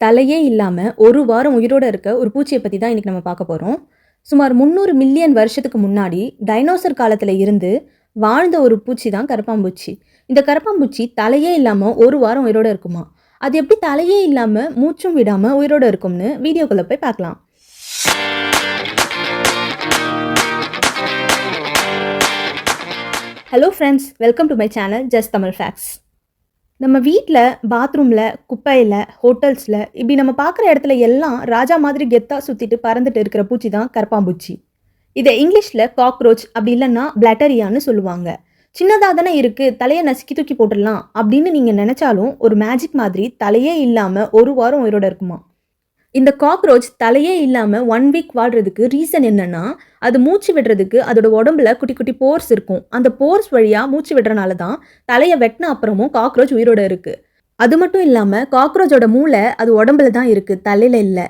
தலையே இல்லாமல் ஒரு வாரம் உயிரோட இருக்க ஒரு பூச்சியை பற்றி தான் இன்றைக்கி நம்ம பார்க்க போகிறோம் சுமார் முந்நூறு மில்லியன் வருஷத்துக்கு முன்னாடி டைனோசர் காலத்தில் இருந்து வாழ்ந்த ஒரு பூச்சி தான் கரப்பாம்பூச்சி. இந்த கரப்பாம்பூச்சி தலையே இல்லாமல் ஒரு வாரம் உயிரோடு இருக்குமா? அது எப்படி தலையே இல்லாமல் மூச்சும் விடாமல் உயிரோட இருக்கும்னு வீடியோக்குள்ளே போய் பார்க்கலாம். Hello friends welcome to my channel just Tamil facts நம்ம வீட்டில் பாத்ரூமில் குப்பையில் ஹோட்டல்ஸில் இப்படி நம்ம பார்க்குற இடத்துல எல்லாம் ராஜா மாதிரி கெத்தாக சுற்றிட்டு பறந்துட்டு இருக்கிற பூச்சி தான் கரப்பாம்பூச்சி. இதை இங்கிலீஷில் காக்ரோச் அப்படி இல்லைன்னா பிளட்டரியான்னு சொல்லுவாங்க. சின்னதாக தானே இருக்குது தலையை நசுக்கி தூக்கி போட்டுடலாம் அப்படின்னு நீங்கள் நினச்சாலும் ஒரு மேஜிக் மாதிரி தலையே இல்லாமல் ஒரு வாரம் உயிரோட இருக்குமா? இந்த காக்ரோச் தலையே இல்லாமல் ஒன் வீக் வாழ்கிறதுக்கு ரீசன் என்னன்னா அது மூச்சு விடுறதுக்கு அதோட உடம்புல குட்டி குட்டி போர்ஸ் இருக்கும். அந்த போர்ஸ் வழியாக மூச்சு விடுறனால தான் தலையை வெட்டின அப்புறமும் காக்ரோச் உயிரோட இருக்குது அது மட்டும் இல்லாமல் காக்ரோச்சோட மூளை அது உடம்புல தான் இருக்குது தலையில் இல்லை.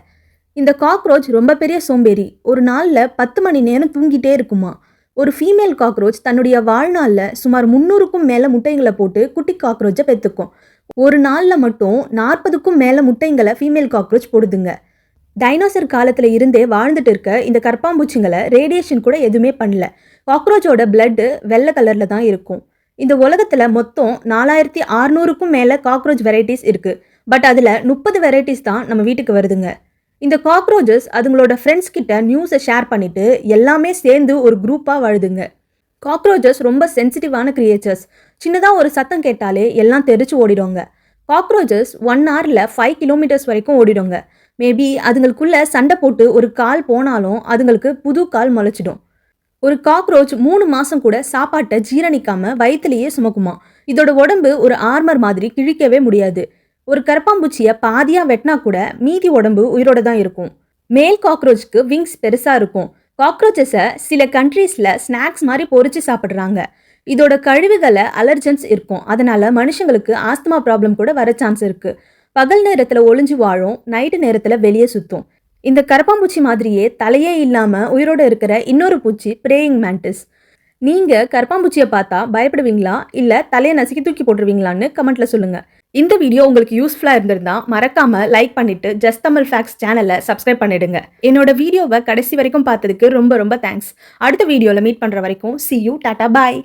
இந்த காக்ரோச் ரொம்ப பெரிய சோம்பேறி. ஒரு நாளில் பத்து மணி நேரம் தூங்கிட்டே இருக்குமா? ஒரு ஃபீமேல் காக்ரோச் தன்னுடைய வாழ்நாளில் சுமார் முந்நூறுக்கும் மேலே முட்டைங்களை போட்டு குட்டி காக்ரோச்சை பெற்றுக்கும் ஒரு நாளில் மட்டும் நாற்பதுக்கும் மேலே முட்டைங்களை ஃபீமேல் காக்ரோச் போடுதுங்க. டைனோசர் காலத்தில் இருந்தே வாழ்ந்துட்டு இருக்க இந்த கற்பாம்பூச்சிங்களை ரேடியேஷன் கூட எதுவுமே பண்ணல. காக்ரோச்சோட பிளட்டு வெள்ளை கலரில் தான் இருக்கும். இந்த உலகத்தில் மொத்தம் நாலாயிரத்தி அறுநூறுக்கும் மேலே காக்ரோச் வெரைட்டிஸ் இருக்குது பட் அதில் முப்பது வெரைட்டிஸ் தான் நம்ம வீட்டுக்கு வருதுங்க. இந்த காக்ரோச்சஸ் அதுங்களோட ஃப்ரெண்ட்ஸ் கிட்ட நியூஸை ஷேர் பண்ணிட்டு எல்லாமே சேர்ந்து ஒரு குரூப்பாக வாழுதுங்க. காக்ரோச்சஸ் ரொம்ப சென்சிட்டிவான கிரியேச்சர்ஸ் சின்னதாக ஒரு சத்தம் கேட்டாலே எல்லாம் தெரிச்சு ஓடிடுவாங்க. காக்ரோச்சஸ் ஒன் ஹவரில் ஃபைவ் கிலோமீட்டர்ஸ் வரைக்கும் ஓடிடுங்க மேபி அதுங்களுக்குள்ளே சண்டை போட்டு ஒரு கால் போனாலும் அதுங்களுக்கு புது கால் முளைச்சிடும். ஒரு காக்ரோச் மூணு மாதம் கூட சாப்பாட்டை ஜீரணிக்காமல் வயிற்றுலேயே சுமக்குமா? இதோட உடம்பு ஒரு ஆர்மர் மாதிரி கிழிக்கவே முடியாது. ஒரு கரப்பாம்பூச்சியை பாதியாக வெட்டினா கூட மீதி உடம்பு உயிரோட தான் இருக்கும். மேல் காக்ரோச்சுக்கு விங்ஸ் பெருசாக இருக்கும். காக்ரோச்சஸை சில கண்ட்ரீஸில் ஸ்நாக்ஸ் மாதிரி பொறிச்சு சாப்பிட்றாங்க. இதோட கழிவுகளை அலர்ஜன்ஸ் இருக்கும். அதனால மனுஷங்களுக்கு ஆஸ்துமா ப்ராப்ளம் கூட வர சான்ஸ் இருக்கு. பகல் நேரத்தில் ஒளிஞ்சு வாழும் நைட்டு நேரத்தில் வெளியே சுத்தும். இந்த கரப்பாம்பூச்சி மாதிரியே தலையே இல்லாமல் உயிரோடு இருக்கிற இன்னொரு பூச்சி பிரேயிங் மேண்டிஸ் நீங்கள் கரப்பாம்பூச்சியை பார்த்தா பயப்படுவீங்களா? இல்லை தலையை நசுக்கி தூக்கி போட்டுருவீங்களான்னு கமெண்ட்டில் சொல்லுங்கள் இந்த வீடியோ உங்களுக்கு யூஸ்ஃபுல்லாக இருந்திருந்தா மறக்காம லைக் பண்ணிட்டு ஜஸ்ட் தமிழ் ஃபேக்ஸ் சேனலை சப்ஸ்கிரைப் பண்ணிடுங்க. என்னோட வீடியோவை கடைசி வரைக்கும் பார்த்ததுக்கு ரொம்ப ரொம்ப தேங்க்ஸ் அடுத்த வீடியோவில் மீட் பண்ணுற வரைக்கும் சி யூ டாடா பாய்